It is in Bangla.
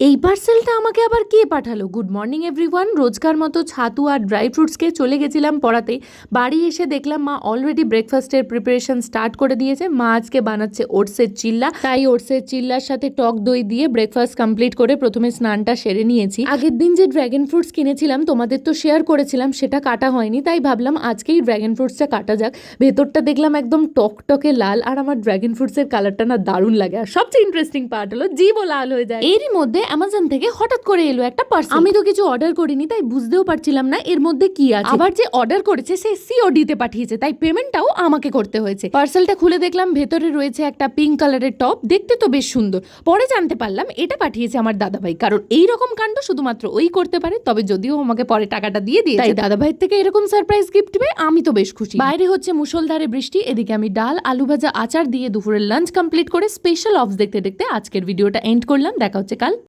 এই পার্সেলটা আমাকে আবার কে পাঠালো? গুড মর্নিং এভরিওয়ান রোজকার মতো ছাতু আর ড্রাই ফ্রুটসকে চলে গেছিলাম পড়াতে। বাড়ি এসে দেখলাম মা অলরেডি ব্রেকফাস্টের প্রিপারেশন স্টার্ট করে দিয়েছে। মা আজকে বানাচ্ছে ওটসের চিল্লা তাই ওটসের চিল্লার সাথে টক দই দিয়ে ব্রেকফাস্ট কমপ্লিট করে প্রথমে স্নানটা সেরে নিয়েছি। আগের দিন যে ড্র্যাগন ফ্রুটস কিনেছিলাম, তোমাদের তো শেয়ার করেছিলাম, সেটা কাটা হয়নি। তাই ভাবলাম আজকেই ড্র্যাগন ফ্রুটসটা কাটা যাক। ভেতরটা দেখলাম একদম টকটকে লাল, আর আমার ড্র্যাগন ফ্রুটসের কালারটা না দারুণ লাগে। আর সবচেয়ে ইন্টারেস্টিং পার্ট হলো জিভও লাল হয়ে যায়। এরই মধ্যে অ্যামাজন থেকে হঠাৎ করে এলো একটা পার্সেল আমি তো কিছু অর্ডার করিনি তাই বুঝতেও পারছিলাম না এর মধ্যে কি আছে। আবার যে অর্ডার করেছে সে সিওডি তে পাঠিয়েছে তাই পেমেন্টটাও আমাকে করতে হয়েছে। পার্সেলটা খুলে দেখলাম ভেতরে রয়েছে একটা পিঙ্ক কালারের টপ দেখতে তো বেশ সুন্দর। পরে জানতে পারলাম এটা পাঠিয়েছে আমার দাদাভাই কারণ এই রকম কাণ্ড শুধুমাত্র ওই করতে পারে তবে যদিও আমাকে পরে টাকাটা দিয়ে দিয়ে তাই দাদাভাইয়ের থেকে এরকম সারপ্রাইজ গিফট পেয়ে আমি তো বেশ খুশি। বাইরে হচ্ছে মুষলধারে বৃষ্টি এদিকে আমি ডাল আলু ভাজা আচার দিয়ে দুপুরের লাঞ্চ কমপ্লিট করে স্পেশাল অফস দেখতে দেখতে আজকের ভিডিওটা এন্ড করলাম দেখা হচ্ছে কাল।